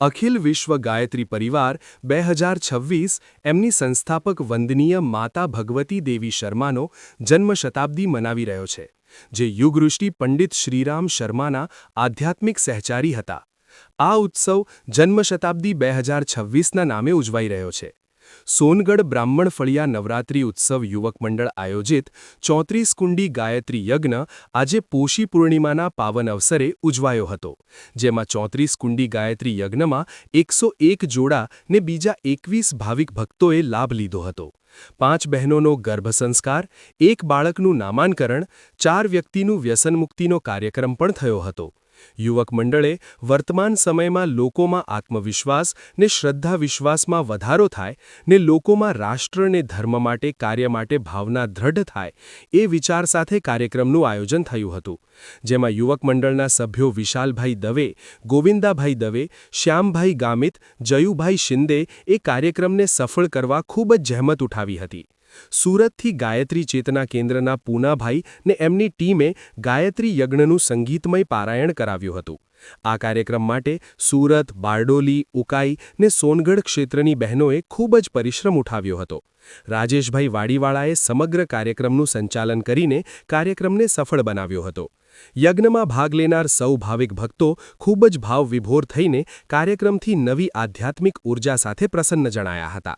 અખિલ વિશ્વ ગાયત્રી પરિવાર બે હજાર છવ્વીસ એમની સંસ્થાપક વંદનીય માતા ભગવતી દેવી શર્માનો જન્મ શતાબ્દી મનાવી રહ્યો છે, જે યુગૃષ્ટિ પંડિત શ્રીરામ શર્માના આધ્યાત્મિક સહચારી હતા. આ ઉત્સવ જન્મ શતાબ્દી બે હજાર છવ્વીસના નામે ઉજવાઈ રહ્યો છે. સોનગઢ બ્રાહ્મણ ફળિયા નવરાત્રિ ઉત્સવ યુવક મંડળ આયોજિત ચોત્રીસ કુંડી ગાયત્રી યજ્ઞ આજે પોષી પૂર્ણિમાના પાવન અવસરે ઉજવાયો હતો, જેમાં ચોત્રીસ કુંડી ગાયત્રી યજ્ઞમાં એકસો એક જોડા ને બીજા એકવીસ ભાવિક ભક્તોએ લાભ લીધો હતો. પાંચ બહેનોનો ગર્ભસંસ્કાર, એક બાળકનું નામાંકરણ, ચાર વ્યક્તિનું વ્યસનમુક્તિનો કાર્યક્રમ પણ થયો હતો. યુવક મંડળે વર્તમાન સમયમાં લોકોમાં આત્મવિશ્વાસ ને શ્રદ્ધા વિશ્વાસમાં વધારો થાય ને લોકોમાં રાષ્ટ્ર ને ધર્મ માટે, કાર્ય માટે ભાવના દ્રઢ થાય એ વિચાર સાથે કાર્યક્રમનું આયોજન થયું હતું. જેમાં યુવક મંડળના સભ્યો વિશાલભાઈ દવે, ગોવિંદાભાઈ દવે, શ્યામભાઈ ગામિત, જયુભાઈ શિંદે એ કાર્યક્રમને સફળ કરવા ખૂબ જ જહેમત ઉઠાવી હતી. સુરતથી ગાયત્રી ચેતના કેન્દ્રના પૂનાભાઈ ને એમની ટીમે ગાયત્રી યજ્ઞનું સંગીતમય પારાયણ કરાવ્યું હતું. આ કાર્યક્રમ માટે સુરત, બારડોલી, ઉકાઈ ને સોનગઢ ક્ષેત્રની બહેનોએ ખૂબ જ પરિશ્રમ ઉઠાવ્યો હતો. રાજેશભાઈ વાડીવાળાએ સમગ્ર કાર્યક્રમનું સંચાલન કરીને કાર્યક્રમને સફળ બનાવ્યો હતો. યજ્ઞમાં ભાગ લેનાર સૌ ભાવિક ભક્તો ખૂબ જ ભાવવિભોર થઈને કાર્યક્રમથી નવી આધ્યાત્મિક ઊર્જા સાથે પ્રસન્ન જણાયા હતા.